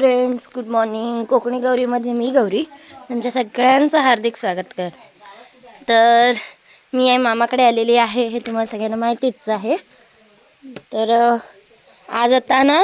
Friends good morning Konkani गौरीमध्ये मी गौरी. तुमच्या सगळ्यांचं हार्दिक स्वागत कर तर मी आई मामाकडे आलेली आहे हे तुम्हाला सगळ्यांना माहितीच आहे. तर आज आता ना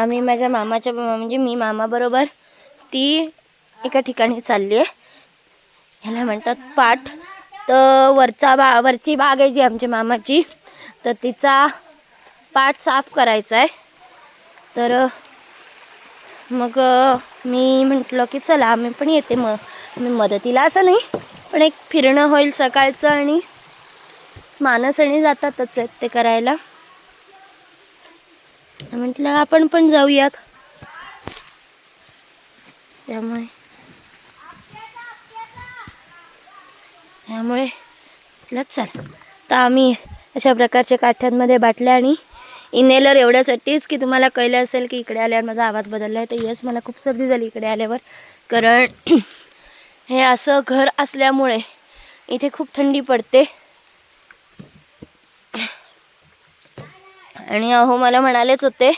आम्ही माझ्या मामाच्या म्हणजे मी मामाबरोबर ती एका ठिकाणी चालली आहे. ह्याला म्हणतात पाठ. तर वरचा बा वरची बाग आहे जी आमच्या मामाची. तर तिचा पाठ साफ करायचा आहे. तर मग मी म्हटलं की चला आम्ही पण येते मग. मी मदतीला असं नाही पण एक फिरणं होईल सकाळचं आणि मानस आणि जातातच आहेत ते करायला. म्हटलं आपण पण जाऊयात. त्यामुळे त्यामुळे चल. तर आम्ही अशा प्रकारच्या काठ्यांमध्ये बाटल्या आणि इनेलर एवढ्यासाठीच की तुम्हाला कळलं असेल की इकडे आल्यावर माझा आवाज बदलला आहे तर येस मला खूप सर्दी झाली इकडे आल्यावर. कारण हे असं घर असल्यामुळे इथे खूप थंडी पडते. आणि अहो मला म्हणालेच होते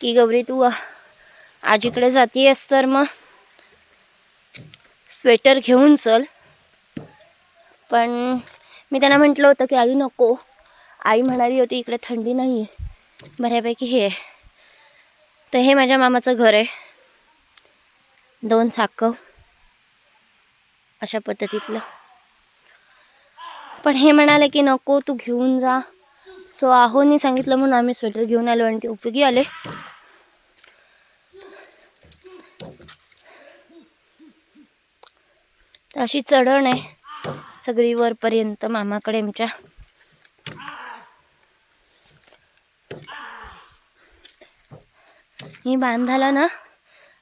की गौरी तू आजीकडे जातीयस तर मग स्वेटर घेऊन चल. पण मी त्यांना म्हटलं होतं की आई नको. आई म्हणाली होती इकडे थंडी नाही आहे बऱ्यापैकी हे आहे. तर हे माझ्या मामाचं घर आहे. दोन साकव अशा पद्धतीतलं. पण हे म्हणाले की नको तू घेऊन जा. सो आहोनी सांगितलं म्हणून आम्ही स्वेटर घेऊन आलो आणि ते उपयोगी आले. अशी चढण आहे सगळी वरपर्यंत मामाकडे आमच्या. ही बांधाला ना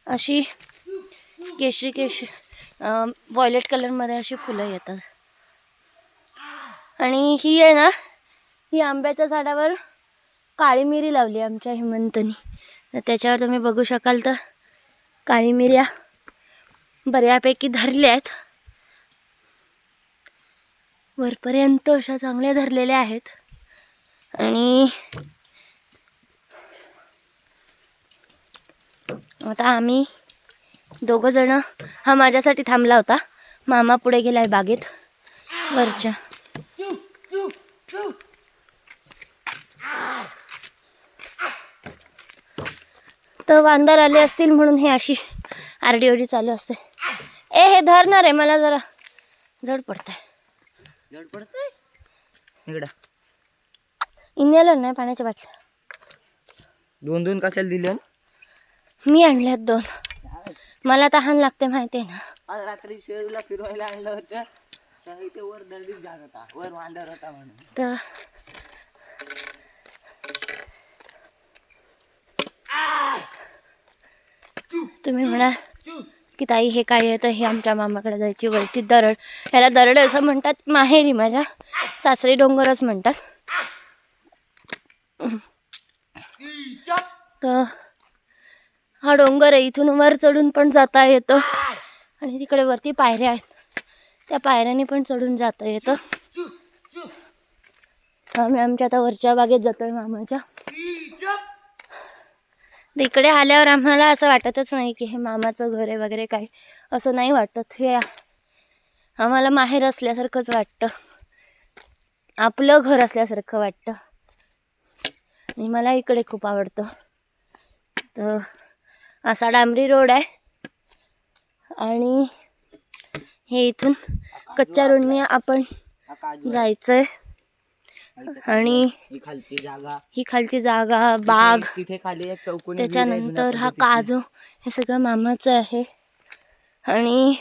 अशी केशरी केश वॉयलेट कलरमध्ये अशी फुलं येतात. आणि ही आहे ना ही आंब्याच्या झाडावर काळी मिरी लावली आमच्या हेमंतनी. तर त्याच्यावर तुम्ही बघू शकाल तर काळी मिऱ्या बऱ्यापैकी धरल्या आहेत. वरपर्यंत अशा चांगल्या धरलेल्या आहेत. आणि आता आम्ही दोघं जण हा माझ्यासाठी थांबला होता. मामा पुढे गेलाय बागेत वरच्या. तर वांदर आले असतील म्हणून हे अशी आरडी ओरडी चालू असते. ए हे धरणार आहे मला जरा. जड पडत आहे जड इकडं. नाही पाण्याच्या बाटल्या. दोन दोन कशाला दिले? मी आणल्यात दोन. मला तहान लागते माहिती आहे ना. रात्री शेरूला फिरवायला आणलं होतं. तर इथे वर दर्दीच जात होता. वर वांदर होता म्हणून. तर तुम्ही म्हणा की ताई हे काय तर हे आमच्या मामाकडे जायची वरची दरड. ह्याला दरड असं म्हणतात माहेरी माझ्या. सासरी डोंगरच म्हणतात. तर हा डोंगर आहे इथून वर चढून पण जाता येतं. आणि तिकडे वरती पायऱ्या आहेत. त्या पायऱ्याने पण चढून जाता येतं. आम्ही आमच्या आता वरच्या बागेत जातोय मामाच्या. इकडे आल्यावर आम्हाला असं वाटतच नाही की हे मामाचं घर आहे वगैरे काही. असं नाही वाटत. हे आम्हाला माहेर असल्यासारखंच वाटतं. आपलं घर असल्यासारखं वाटतं. आणि मला इकडे खूप आवडतं. तर असा डांबरी रोड आहे. आणि हे इथून कच्च्या रोडने आपण जायचं आहे आणि ही खालची जागा बाग तिथे- खाली त्याच्यानंतर हा काजू हे सगळं मामाचं आहे. आणि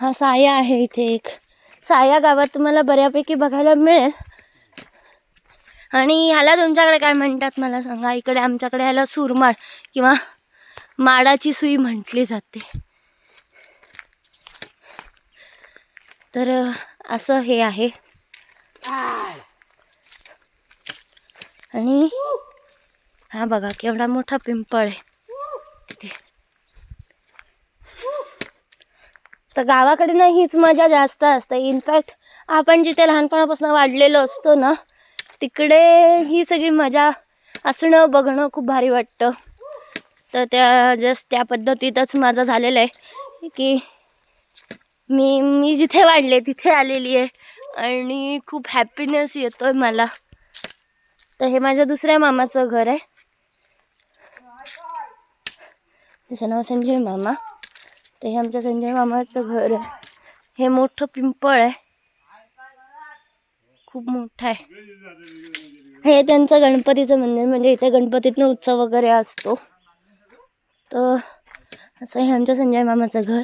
हा साया आहे इथे एक. साया गावात तुम्हाला बऱ्यापैकी बघायला मिळेल. आणि ह्याला तुमच्याकडे काय म्हणतात मला सांगा? इकडे आमच्याकडे ह्याला सुरमाड किंवा माडाची सुई म्हटली जाते. तर असं हे आहे. आणि हा बघा केवढा मोठा पिंपळ आहे. तिथे तर गावाकडे ना हीच मजा जास्त असते. इनफॅक्ट आपण जिथे लहानपणापासून वाढलेलो असतो ना तिकडे ही सगळी मजा असणं बघणं खूप भारी वाटतं. तर त्या जस्ट त्या पद्धतीतच माझं झालेलं आहे की मी मी जिथे वाढले तिथे आलेली आहे. आणि खूप हॅपीनेस येतो आहे मला. तर हे माझ्या दुसऱ्या मामाचं घर आहे. त्याचं नाव संजय मामा. तर हे आमच्या संजय मामाचं घर आहे. हे मोठं पिंपळ आहे. खूप मोठं आहे. हे त्यांचं गणपतीचं मंदिर म्हणजे इथे गणपतीतनं उत्सव वगैरे असतो. तर असं हे आमच्या संजय मामाचं घर.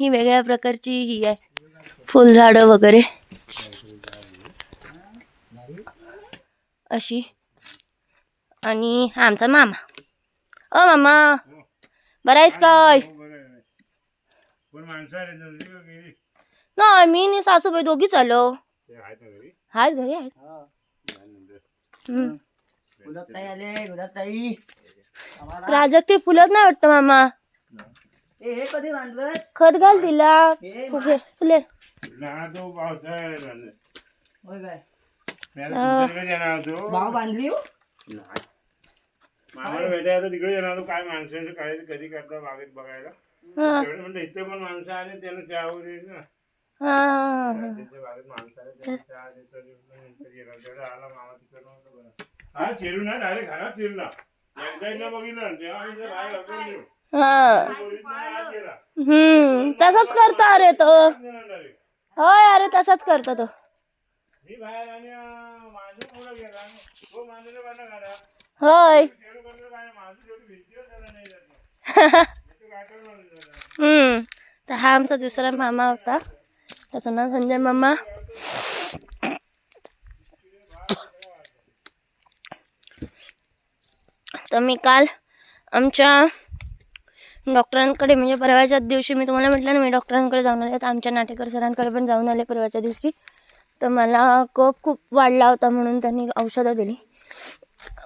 ही वेगळ्या प्रकारची ही आहे. फुलझाडं वगैरे. अशी. आणि हा आमचा मामा. अ मामा बरा आहेस काय? नाही मी आणि सासूबाई दोघीच आलो हाय घरी हो. हम्म. ताई आले आम्हाला प्राजक्ती फुलत नाही वाटतं मामा. ए, हे कधी बांधलंस खत घाल तिला. फुगे फुले. तो. होय काय? येणार होतो. भाव बांधली हो? नाही. मामाला भेटायला तिकडे येणार होतो. काय माणसांचं काय कधी करता बागेत बघायला? हा. तेवढे म्हणलं इथे पण माणसं आले त्यांना चहा वगैरे ना. हा, हा, हा. हा शिरू ना डायरेक्ट घरात. हा. हम्म तसंच करतो अरे तो. होय अरे तसंच करतो तो करा होय. हम्म तर हा आमचा दुसरा मामा होता त्याचं नाव संजय मामा तर मी काल आमच्या डॉक्टरांकडे म्हणजे परवाच्याच दिवशी मी तुम्हाला म्हटलं ना मी डॉक्टरांकडे जाऊन आले तर आमच्या नाटेकर सरांकडे पण जाऊन आले परवाच्या दिवशी. तर मला कप खूप वाढला होता म्हणून त्यांनी औषधं दिली.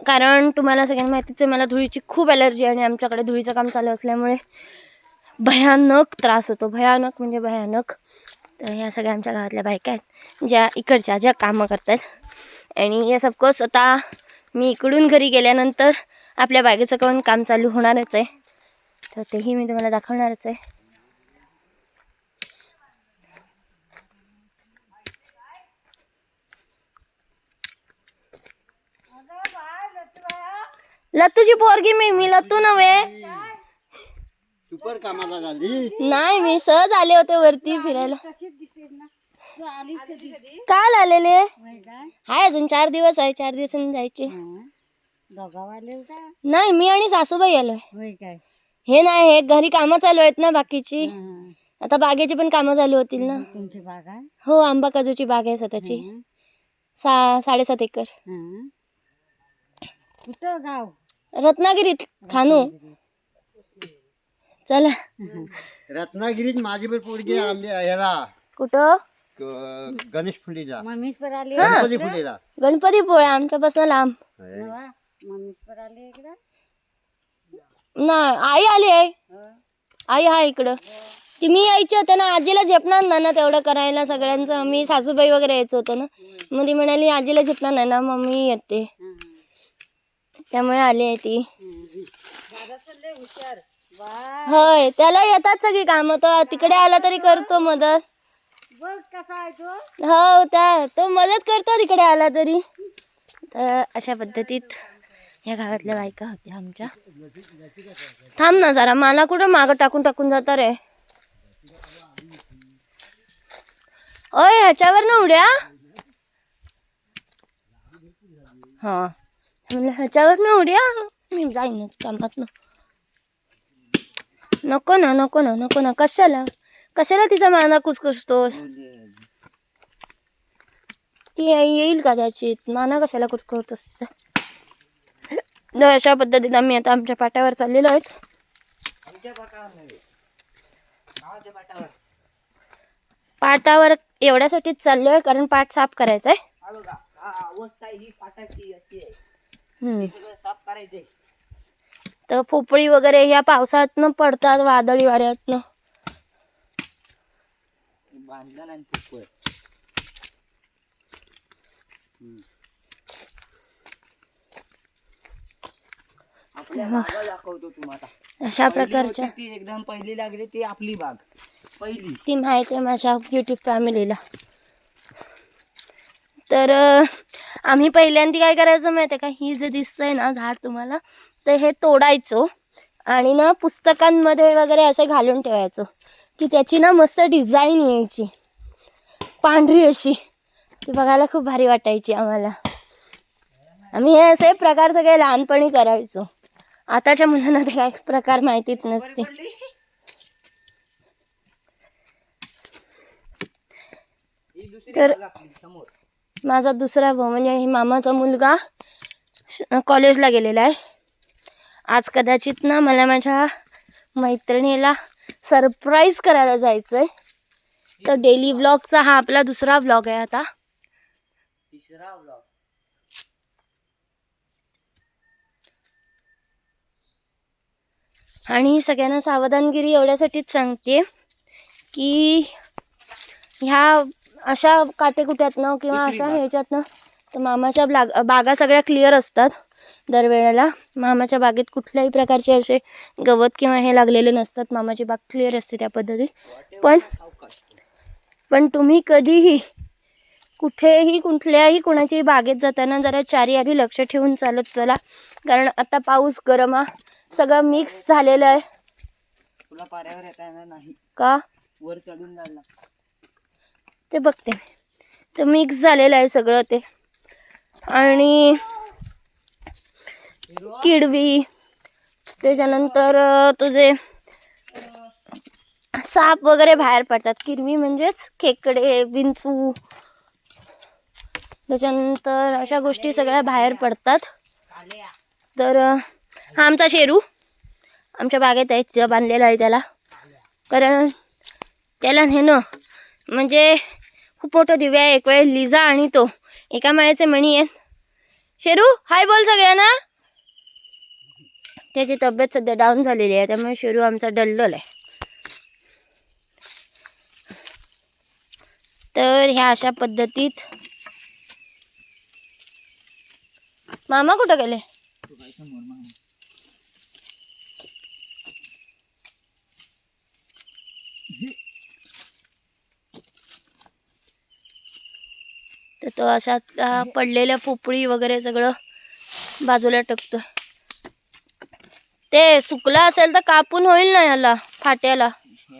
कारण तुम्हाला सगळ्यांना माहितीच आहे मला धुळीची खूप ॲलर्जी आणि आमच्याकडे धुळीचं काम चालू असल्यामुळे भयानक त्रास होतो. भयानक म्हणजे भयानक. तर ह्या सगळ्या आमच्या गावातल्या बायका आहेत ज्या इकडच्या ज्या कामं करतात. आणि या सबकोस आता मी इकडून घरी गेल्यानंतर आपल्या बागेचं पण काम चालू होणारच आहे. तर तेही मी तुम्हाला दाखवणारच आहे. लत्तूची पोरगी मी मी लत्तू नव्हे. सुपर कामाला झाली. नाही मी सहज आले होते वरती फिरायला. काल आलेले. हाय अजून चार दिवस आहे चार दिवसांनी जायचे. नाही मी आणि सासूबाई आलोय. हे नाही हे घरी कामं चालू आहेत ना बाकीची. आता बागेची पण कामं चालू होतील ना. तुमची बाग आहे? हो आंबा काजूची बाग आहे स्वतःची. सा साडेसात एकर. कुठं गाव? रत्नागिरीत खानू. चला. रत्नागिरीत माझी पण पोरगी आंबे ह्याला. कुठं? क- गणेश फुलीला. मम्मीच आली गणपती फुलीला. गणपती पोळ्या आमच्यापासून लांब. नवा मम्मीच पर आली इकडं. नाही आई आली आहे. हं. आई हा इकडं. ती मी यायची होते ना आजीला झेपणार ना ना तेवढं करायला सगळ्यांचं. मी सासूबाई वगैरे यायचं होतं ना. मग ती म्हणाली आजीला झेपणार नाही ना मग मी येते. हं. त्यामुळे आली आहे ती. दादा हुशार. होय त्याला येतात सगळी कामं तो तिकडे आला तरी करतो मदत. बघ कसा आहे तो. हो त्या तो मदत करतो तिकडे आला तरी. तर अशा पद्धतीत या गावातल्या बायका होत्या आमच्या. थांब ना जरा मला कुठं मागं टाकून टाकून जाता रे. ओय ह्याच्यावर ना उड्या? हा. म्हणलं ह्याच्यावर ना उड्या? मी जाईनच कामात ना. नको ना नको ना नको ना. कशाला? कशाला तिचा माना कुसकुसतोस? ती येईल कदाचित माना कशाला तिचा? तर अशा पद्धतीने आम्ही आता आमच्या पाट्यावर चाललेलो आहेत. पाटावर पाटावर पाटावर एवढ्यासाठीच चाललोय कारण पाट साफ करायचा आहे अवस्था ही पाटाची अशी आहे. साफ करायचंय. तर पोपळी वगैरे ह्या पावसातनं पडतात वादळी वाऱ्यातनं. बांधला नाही खूप आपल्या बागा दाखवतो तुम्हाला. अशा प्रकारच्या. ती एकदम पहिली लागली ती आपली बाग. पहिली. ती माहिती आहे माझ्या यूट्यूब फॅमिलीला तर आम्ही पहिल्यांदा काय करायचं माहिती आहे का? ही जे दिसतंय ना झाड तुम्हाला तर हे तोडायचो आणि ना पुस्तकांमध्ये वगैरे असे घालून ठेवायचो की त्याची ना मस्त डिझाईन यायची. पांढरी अशी. ती बघायला खूप भारी वाटायची आम्हाला. आम्ही हे असे प्रकार सगळे लहानपणी करायचो. आताच्या मुलांना ते काय प्रकार माहितीच नसते ही तर- माझा दुसरा भाऊ म्हणजे हे मामाचा मुलगा कॉलेजला गेलेला आहे. आज कदाचित ना मला माझ्या मैत्रिणीला सरप्राईज करायला जायचं आहे तर डेली व्लॉगचा हा आपला दुसरा व्लॉग आहे आता. तिसरा ब्लॉग आणि सगळ्यांना सावधानगिरी एवढ्यासाठीच सांगते की ह्या अशा काटेकुट्यातनं किंवा अशा. ह्याच्यातनं तर मामाच्या बागा सगळ्या क्लिअर असतात. दरवेळेला मामाच्या बागेत कुठल्याही प्रकारचे असे गवत किंवा हे लागलेले नसतात. मामाची बाग क्लिअर असते त्या पद्धतीत. पण पण तुम्ही कधीही कुठेही कुठल्याही कोणाच्याही बागेत जाताना जरा चारी आधी लक्ष ठेवून चालत चला. कारण आता पाऊस गरमा सगळं मिक्स झालेलं आहे. तुला पाऱ्यावर येता येणार नाही. का? वर चढून जायला ते बघते तर मिक्स झालेलं आहे सगळं ते. आणि किडवी. त्याच्यानंतर तुझे साप वगैरे बाहेर पडतात. किडवी म्हणजेच खेकडे विंचू. त्याच्यानंतर अशा गोष्टी सगळ्या बाहेर पडतात. तर हा आमचा शेरू. आमच्या बागेत आहे तिथं बांधलेला आहे त्याला. कारण त्याला नेणं म्हणजे खूप मोठं दिव्या आहे. एक वेळ लिझा आणि तो. एका माळ्याचे मणी आहेत. शेरू हाय बोल सगळ्यांना. त्याची तब्येत सध्या डाऊन झालेली आहे त्यामुळे शेरू आमचा डल्लोल आहे. तर ह्या अशा पद्धतीत मामा कुठं गेले? तर तो अशा पडलेल्या पोपळी वगैरे सगळं बाजूला टकतो. ते सुकला असेल तर कापून होईल ना ह्याला फाट्याला.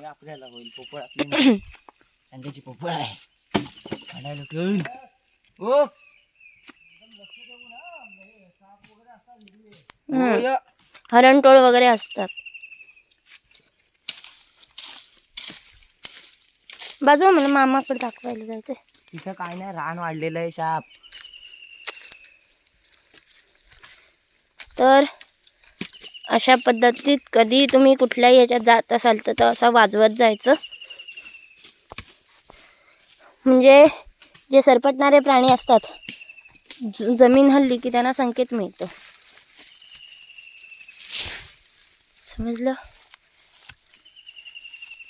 आपल्याला होईल पोपळ पोपळ आहे. ओ. हरणटोळ वगैरे असतात. बाजू म्हणून मामाकडे दाखवायला जायचंय. तिथं काय नाही रान वाढलेलं आहे साप तर अशा पद्धतीत कधी तुम्ही कुठल्याही ह्याच्यात जात असाल तर असं वाजवत जायचं. म्हणजे जे सरपटणारे प्राणी असतात ज- जमीन हल्ली की त्यांना संकेत मिळतो. समजलं?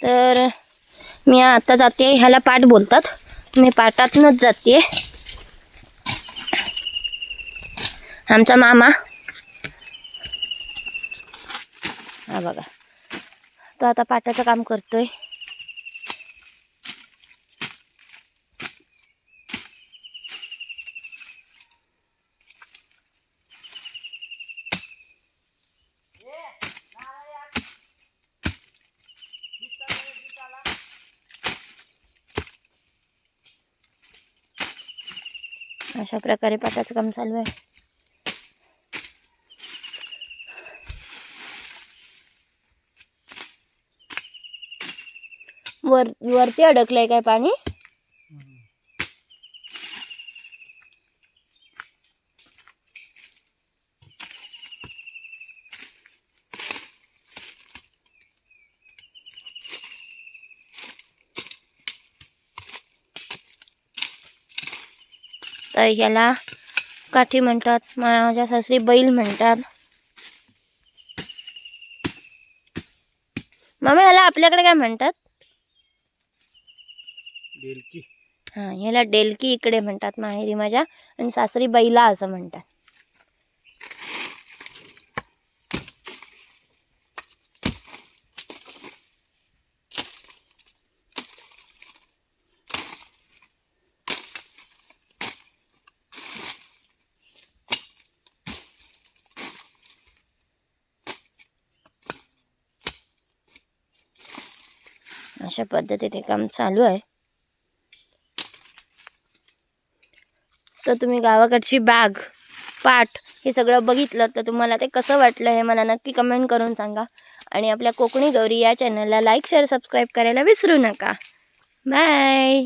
तर मी आता जाते ह्याला पाठ बोलतात. मी पाठातनच जाते. आमचा मामा हा बघा. तो आता पाटाचं काम करतोय. अशा प्रकारे पाटाचं काम चालू आहे. वर वरती अडकलंय काय पाणी? तर ह्याला काठी म्हणतात माझ्या सासरी बैल म्हणतात. मामा ह्याला आपल्याकडे काय म्हणतात? डेलकी. हां डेलकी इकडे म्हणतात माहेरी माझ्या. आणि सासरी बैला असं म्हणतात. अशा पद्धतीने काम चालू आहे. तर तुम्ही गावाकडची बाग पाट हे सगळं बघितलं तर तुम्हाला ते कसं वाटलं हे मला नक्की कमेंट करून सांगा. आणि आपल्या कोकणी गौरी या चॅनलला लाईक शेअर सबस्क्राईब करायला विसरू नका. बाय